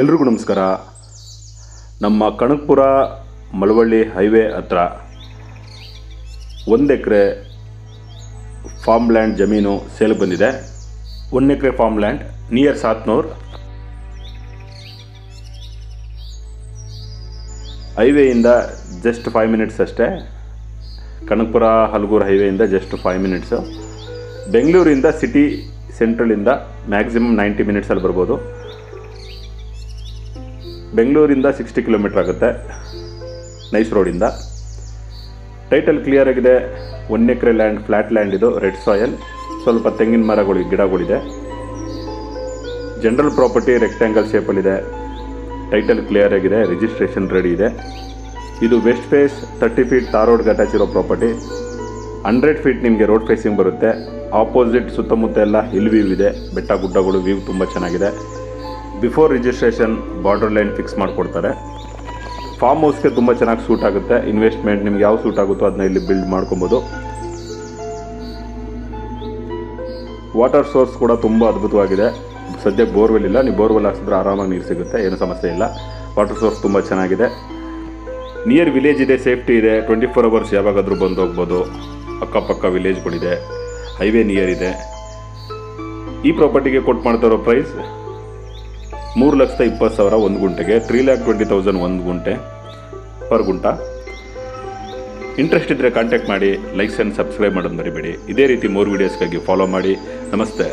ಎಲ್ರಿಗೂ ನಮಸ್ಕಾರ. ನಮ್ಮ ಕಣಕ್ಪುರ ಮಳವಳ್ಳಿ ಹೈವೇ ಹತ್ರ ಒಂದು ಎಕರೆ ಫಾರ್ಮ್ ಲ್ಯಾಂಡ್ ಜಮೀನು ಸೇಲ್ ಬಂದಿದೆ. ಒಂದು acre farm land near Sathnur. ಹೈವೇಯಿಂದ just five minutes ಅಷ್ಟೇ. ಕನಕಪುರ ಹಲಗೂರು ಹೈವೇಯಿಂದ ಜಸ್ಟ್ ಫೈವ್ ಮಿನಿಟ್ಸು ಬೆಂಗಳೂರಿಂದ ಸಿಟಿ ಸೆಂಟ್ರಲಿಂದ ಮ್ಯಾಕ್ಸಿಮಮ್ ನೈಂಟಿ ಮಿನಿಟ್ಸಲ್ಲಿ ಬರ್ಬೋದು. ಬೆಂಗಳೂರಿಂದ ಸಿಕ್ಸ್ಟಿ ಕಿಲೋಮೀಟ್ರ್ ಆಗುತ್ತೆ. ನೈಸ್ ರೋಡಿಂದ ಟೈಟಲ್ ಕ್ಲಿಯರ್ ಆಗಿದೆ. One acre land flat land ಇದು ರೆಡ್ ಸಾಯಲ್ ಸ್ವಲ್ಪ ತೆಂಗಿನ ಮರಗಳು, ಗಿಡಗಳಿದೆ. ಜನರಲ್ ಪ್ರಾಪರ್ಟಿ ರೆಕ್ಟ್ಯಾಂಗಲ್ ಶೇಪಲ್ಲಿದೆ ಟೈಟಲ್ ಕ್ಲಿಯರ್ ಆಗಿದೆ. ರಿಜಿಸ್ಟ್ರೇಷನ್ ರೆಡಿ ಇದೆ. ಇದು west face thirty feet tar ರೋಡ್ಗೆ ಅಟ್ಯಾಚ್ ಇರೋ ಪ್ರಾಪರ್ಟಿ ಹಂಡ್ರೆಡ್ ಫೀಟ್ ನಿಮಗೆ ರೋಡ್ ಫೇಸಿಂಗ್ ಬರುತ್ತೆ. ಆಪೋಸಿಟ್ ಸುತ್ತಮುತ್ತ ಎಲ್ಲ ಹಿಲ್ ವ್ಯೂ ಇದೆ. ಬೆಟ್ಟ ಗುಡ್ಡಗಳು ವ್ಯೂ ತುಂಬ ಚೆನ್ನಾಗಿದೆ. Before registration border line fix ಮಾಡಿಕೊಡ್ತಾರೆ ಫಾರ್ಮ್ ಹೌಸ್ಗೆ ತುಂಬ ಚೆನ್ನಾಗಿ ಸೂಟ್ ಆಗುತ್ತೆ. ಇನ್ವೆಸ್ಟ್ಮೆಂಟ್ ನಿಮ್ಗೆ ಯಾವ ಸೂಟ್ ಆಗುತ್ತೋ ಅದನ್ನ ಇಲ್ಲಿ ಬಿಲ್ಡ್ ಮಾಡ್ಕೊಬೋದು. ವಾಟರ್ ಸೋರ್ಸ್ ಕೂಡ ತುಂಬ ಅದ್ಭುತವಾಗಿದೆ. ಸದ್ಯಕ್ಕೆ ಬೋರ್ವೆಲ್ ಇಲ್ಲ. ನೀವು ಬೋರ್ವೆಲ್ ಹಾಕ್ಸಿದ್ರೆ ಆರಾಮಾಗಿ ನೀರು ಸಿಗುತ್ತೆ. ಏನು ಸಮಸ್ಯೆ ಇಲ್ಲ. ವಾಟರ್ ಸೋರ್ಸ್ ತುಂಬ ಚೆನ್ನಾಗಿದೆ. ನಿಯರ್ ವಿಲೇಜ್ ಇದೆ ಸೇಫ್ಟಿ ಇದೆ. ಟ್ವೆಂಟಿ ಫೋರ್ ಅವರ್ಸ್ ಯಾವಾಗಾದರೂ ಬಂದು ಹೋಗ್ಬೋದು. ಅಕ್ಕಪಕ್ಕ ವಿಲೇಜ್ಗಳಿದೆ ಹೈವೇ ನಿಯರ್ ಇದೆ. ಈ ಪ್ರಾಪರ್ಟಿಗೆ ಕೊಟ್ಟು ಮಾಡ್ತಾ ಇರೋ ಪ್ರೈಸ್ ಮೂರು ಲಕ್ಷದ ಇಪ್ಪತ್ತು ಸಾವಿರ ಒಂದು ಗುಂಟೆಗೆ ತ್ರೀ ಲ್ಯಾಕ್ ಟ್ವೆಂಟಿ ತೌಸಂಡ್ ಒಂದು ಗುಂಟೆ ಪರ್ ಗುಂಟ. ಇಂಟ್ರೆಸ್ಟ್ ಇದ್ದರೆ ಕಾಂಟ್ಯಾಕ್ಟ್ ಮಾಡಿ ಲೈಕ್ಸ್ ಆ್ಯಂಡ್ ಸಬ್ಸ್ಕ್ರೈಬ್ ಮಾಡೋದು ಮರಿಬೇಡಿ. ಇದೇ ರೀತಿ ಮೂರು ವೀಡಿಯೋಸ್ಗಾಗಿ ಫಾಲೋ ಮಾಡಿ. ನಮಸ್ತೆ.